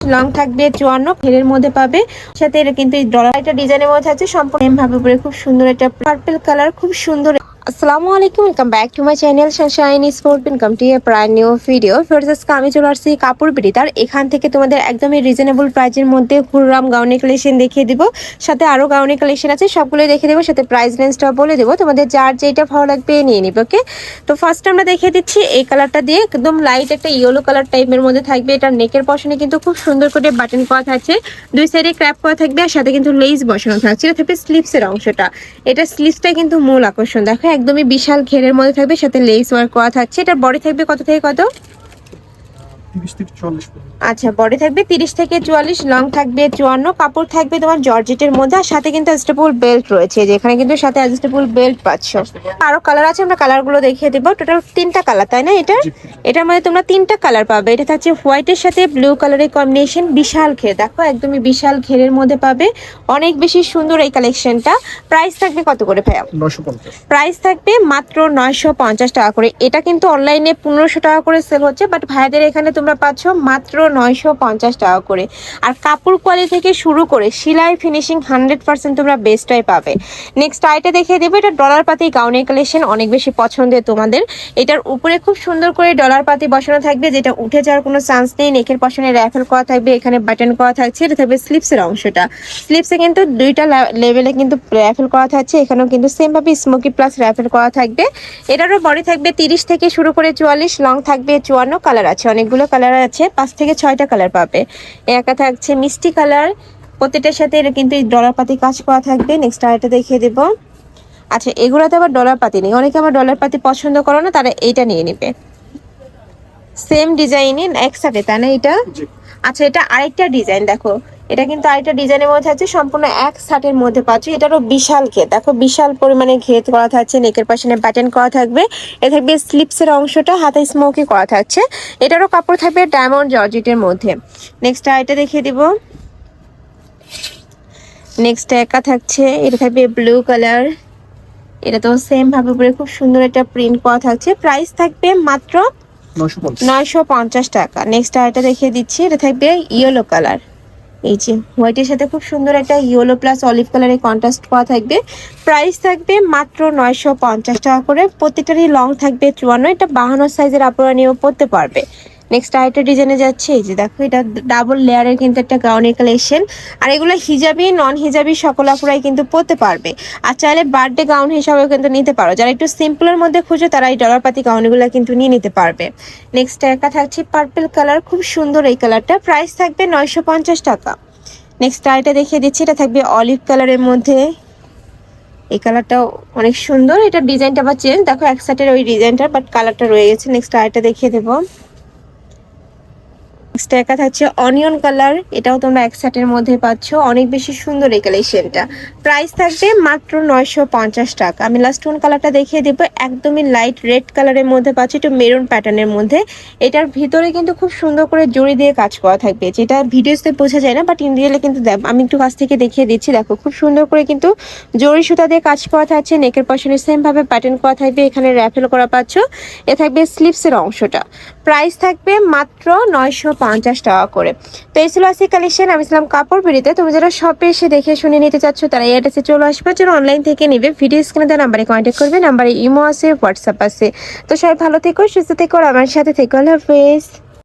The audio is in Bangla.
লং থাকবে চুয়ান্ন ঘেরের মধ্যে পাবে। সাথে এটা কিন্তু ডলার একটা ডিজাইনের মধ্যে আছে, সম্পূর্ণ ভাবে উপরে, খুব সুন্দর একটা পার্পেল কালার খুব সুন্দর আসসালামু আলাইকুম welcome back to my channel Sunshine Sport income to a প্রায় নিউ ভিডিও ফেরজাস আমি চলে আসছি কাপড় বিড়িতার এখান থেকে তোমাদের একদমই রিজনেবল প্রাইজের মধ্যে হুররাম গাউনি কালেকশন দেখিয়ে দিব। সাথে আরও গাউনি কালেকশন আছে সবগুলো দেখে দেবো। সাথে প্রাইস রেঞ্জটা বলে দেবো। তোমাদের যার যেটা ভালো লাগবে নিয়ে নিবে ওকে তো ফার্স্ট আমরা দেখিয়ে দিচ্ছি এই কালারটা দিয়ে। একদম লাইট একটা ইয়েলো কালার টাইপের মধ্যে থাকবে। এটা নেকের পশনে কিন্তু খুব সুন্দর করে বাটন করা থাকছে। দুই সাইডে ক্র্যাপ করা থাকবে আর সাথে কিন্তু লেস বসানো থাকছে। এটা থাকবে স্লিপসের অংশটা। এটা স্লিপসটা কিন্তু মূল আকর্ষণ। দেখো একদমই বিশাল ঘেরের মধ্যে থাকবে, সাথে লেস ওয়ার্ক করা থাকছে। এটার বডি থাকবে কত থেকে কত? তিরিশ থেকে চল্লিশ আচ্ছা বডি থাকবে তিরিশ থেকে চুয়াল্লিশ লং থাকবে চুয়ান্ন কাপড় থাকবে তোমার জর্জেটের মধ্যে আর সাথে কিন্তু অ্যাডজাস্টেবল বেল্ট রয়েছে যেখানে কিন্তু সাথে অ্যাডজাস্টেবল বেল্ট পাচ্ছ। আরও কালার আছে আমরা কালারগুলো দেখিয়ে দেবো। টোটাল তিনটা কালার তাই না এটা। এটার মধ্যে তোমরা তিনটা কালার পাবে। এটা থাকছে হোয়াইটের সাথে ব্লু কালারের কম্বিনেশন বিশাল ঘের দেখো একদমই বিশাল ঘেরের মধ্যে পাবে। অনেক বেশি সুন্দর এই কালেকশনটা প্রাইস থাকবে কত করে ভাইয়া? প্রাইস থাকবে মাত্র নয়শো পঞ্চাশ টাকা করে। এটা কিন্তু অনলাইনে পনেরোশো টাকা করে সেল হচ্ছে বাট ভাইয়াদের এখানে তোমরা পাচ্ছ মাত্র নয়শো পঞ্চাশ টাকা করে। আর কাপড় কোয়ালিটি থেকে শুরু করে সেলাই ফিনিশিং হান্ড্রেড পার্সেন্ট তোমরা বেস্টটাই পাবে। নেক্সট আইটা দেখিয়ে দেবো, এটা ডলার পাতি গাউনের কালেকশন অনেক বেশি পছন্দের তোমাদের। এটার উপরে খুব সুন্দর করে ডলার পাতি বসানো থাকবে, যেটা উঠে যাওয়ার কোনো চান্স নেই। নেকের পশনে র্যাফেল করা থাকবে, এখানে বাটন করা থাকছে, এটা থাকবে স্লিপসের অংশটা। স্লিপসে কিন্তু দুইটা লেভেলে কিন্তু র্যাফেল করা থাকছে, এখানেও কিন্তু সেম ভাবে স্মোকি প্লাস র্যাফেল করা থাকবে। এটারও বডি থাকবে তিরিশ থেকে শুরু করে চুয়াল্লিশ লং থাকবে চুয়ান্ন কালার আছে, অনেকগুলো কালার আছে, পাঁচ থেকে ছয়টা কালার পাবে। একা থাকছে মিষ্টি কালার প্রতিটার সাথে এটা কিন্তু এই ডলার পাতি কাজ করা থাকবে। নেক্সট আরেকটা দেখিয়ে দেবো। আচ্ছা এগুলোতে আবার ডলার পাতি নেই। অনেকে আমার ডলার পাতি পছন্দ করো না তারা এইটা নিয়ে নেবে। সেম ডিজাইনই একসাথে তাই না এটা? আচ্ছা এটা আরেকটা ডিজাইন দেখো। এটা কিন্তু আরেকটা ডিজাইনের মধ্যে আছে সম্পূর্ণ এক শার্টের মধ্যে পাচ্ছ। এটারও বিশাল ঘের দেখো বিশাল পরিমাণে ঘের করা থাকছে নেকের পাশে প্যাটার্ন করা থাকবে। এ থাকবে স্লিপসের অংশটা হাতে স্মোকি করা থাকছে। এটারও কাপড় থাকবে ডায়মন্ড জর্জেটের মধ্যে। নেক্সট আরেকটা দেখিয়ে দিব। নেক্সট একা থাকছে এটা থাকবে ব্লু কালার এটা তো সেম ভাবে উপরে খুব সুন্দর একটা প্রিন্ট করা থাকছে। প্রাইস থাকবে মাত্র নয়শো পঞ্চাশ। টাকা। নেক্সট আরেকটা দেখিয়ে দিচ্ছি এটা থাকবে ইয়েলো কালার এই যে, হোয়াইটের সাথে খুব সুন্দর একটা ইয়েলো প্লাস অলিভ কালারের কন্ট্রাস্ট করা থাকবে। প্রাইস থাকবে মাত্র নয়শো পঞ্চাশ টাকা করে। প্রত্যেকটারই লং থাকবে চুয়ান্ন, এটা বাহান্ন সাইজের আপনারা নিয়েও পড়তে পারবে। নেক্সট আরেকটা ডিজাইনে যাচ্ছে, এই যে দেখো, এটা ডাবল লেয়ারের কিন্তু একটা গাউনের কালেকশন আর এগুলো হিজাবি নন হিজাবি সকল আপুরাই কিন্তু পরতে পারবে। আর চাইলে বার্থডে গাউন হিসাবেও কিন্তু নিতে পারো। যারা একটু সিম্পলের মধ্যে খুঁজো তারা এই ডলার পাতি গাউনগুলো কিন্তু নিয়ে নিতে পারবে। নেক্সট একা থাকছে পার্পেল কালার খুব সুন্দর এই কালারটা প্রাইস থাকবে নয়শো পঞ্চাশ টাকা। নেক্সট আরেকটা দেখিয়ে দিচ্ছি, এটা থাকবে অলিভ কালারের মধ্যে। এই কালারটাও অনেক সুন্দর, এটা ডিজাইনটা আবার চেঞ্জ দেখো, এক সাইডের ওই ডিজাইনটা বাট কালারটা রয়ে গেছে। নেক্সট আরেকটা দেখিয়ে দেবো। নেক্সট একা থাকছে অনিয়ন কালার এটাও তোমরা এক সেটের মধ্যে পাচ্ছ। অনেক বেশি সুন্দর এই কালেকশনটা প্রাইস থাকবে মাত্র নয়শো পঞ্চাশ টাকা। আমি লাস্ট ওয়ান কালারটা দেখিয়ে দেবো? একদমই লাইট রেড কালারের মধ্যে পাচ্ছি, একটু মেরুন প্যাটার্নের মধ্যে। এটার ভিতরে কিন্তু খুব সুন্দর করে জড়ি দিয়ে কাজ করা থাকবে। যেটা ভিডিওতে বোঝা যায় না বাট ইন রিয়েলে কিন্তু দেখ, আমি একটু কাছ থেকে দেখিয়ে দিচ্ছি। দেখো, খুব সুন্দর করে কিন্তু জড়ি সুতা দিয়ে কাজ করা থাকছে। নেকের পশনে সেমভাবে প্যাটার্ন করা থাকবে। এখানে র্যাফেল করা পাচ্ছ। এ থাকবে স্লিপসের অংশটা। প্রাইস থাকবে মাত্র নয়শো পঞ্চাশ টাকা করে। তো এই ছিল আজকে কালেকশন আমি ছিলাম কাপড় বেরিতে তুমি যারা শপে এসে দেখে শুনে নিতে চাচ্ছ, তারা এই অ্যাড্রেসে চলে আসবে। যারা অনলাইন থেকে নেবে ভিডিও স্ক্রিনে দেওয়া নাম্বারে কন্ট্যাক্ট করবে। নাম্বারে ইমো আছে হোয়াটসঅ্যাপ আছে। তো সবাই ভালো থেকো, সুস্থ থেকো আমার সাথে থেকো। আল্লাহ হাফেজ।